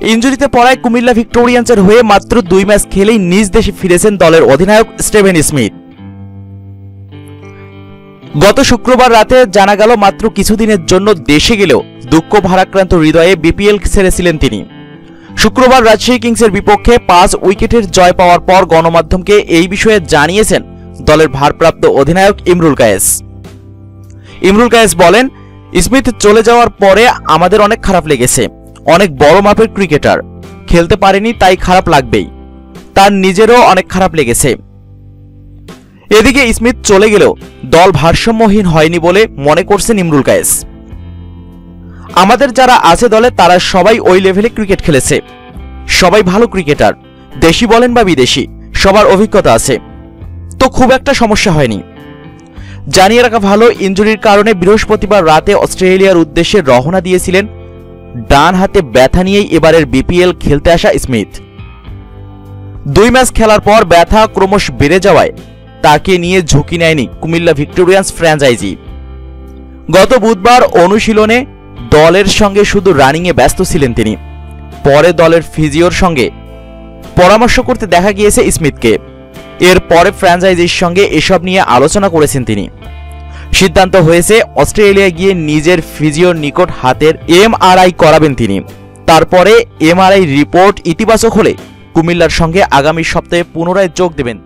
ইঞ্জুরিতে পড়ায় কুমিল্লা ভিক্টোরিয়ান্সের হয়ে মাত্র দুই ম্যাচ খেলেই নিজ দেশে ফিরেছেন দলের অধিনায়ক স্টেভেন স্মিথ। গত শুক্রবার রাতে জানা গেল মাত্র কিছুদিনের জন্য দেশে গেলেও দুঃখ ভারাক্রান্ত হৃদয়ে বিপিএল ছেড়েছিলেন তিনি। শুক্রবার রাজশাহী কিংসের বিপক্ষে পাঁচ উইকেটের জয় পাওয়ার পর গণমাধ্যমকে এই বিষয়ে জানিয়েছেন দলের ভারপ্রাপ্ত অধিনায়ক ইমরুল কায়েস। ইমরুল কায়েস বলেন, স্মিথ চলে যাওয়ার পরে আমাদের অনেক খারাপ লেগেছে। অনেক বড় মাপের ক্রিকেটার। খেলতে পারেনি, তাই খারাপ লাগবেই। তার নিজেরও অনেক খারাপ লেগেছে। এদিকে স্মিথ চলে গেলেও দল ভারসাম্যহীন হয়নি বলে মনে করছেন ইমরুল কায়েস আমাদের যারা আছে দলে, তারা সবাই ওই লেভেলে ক্রিকেট খেলেছে। সবাই ভালো ক্রিকেটার। দেশি বলেন বা বিদেশি, সবার অভিজ্ঞতা আছে। তো খুব একটা সমস্যা হয়নি। জানিয়ে রাখা ভালো ইঞ্জুরির কারণে বৃহস্পতিবার রাতে অস্ট্রেলিয়ার উদ্দেশ্যে রওনা দিয়েছিলেন ডান হাতে ব্যথা নিয়েই এবারের বিপিএল খেলতে আসা স্মিথ। দুই ম্যাচ খেলার পর ব্যথা ক্রমশ বেড়ে যাওয়ায় তাকে নিয়ে ঝুঁকি নেয়নি কুমিল্লা ভিক্টোরিয়ান্স ফ্র্যাঞ্চাইজি। গত বুধবার অনুশীলনে দলের সঙ্গে শুধু রানিংয়ে ব্যস্ত ছিলেন তিনি। পরে দলের ফিজিওর সঙ্গে পরামর্শ করতে দেখা গিয়েছে স্মিথকে। এরপরে ফ্র্যাঞ্চাইজির সঙ্গে এসব নিয়ে আলোচনা করেছেন তিনি। সিদ্ধান্ত হয়েছে অস্ট্রেলিয়া গিয়ে নিজের ফিজিওর নিকট হাতের এমআরআই করাবেন তিনি। তারপরে এমআরআই রিপোর্ট ইতিবাচক হলে কুমিল্লার সঙ্গে আগামী সপ্তাহে পুনরায় যোগ দেবেন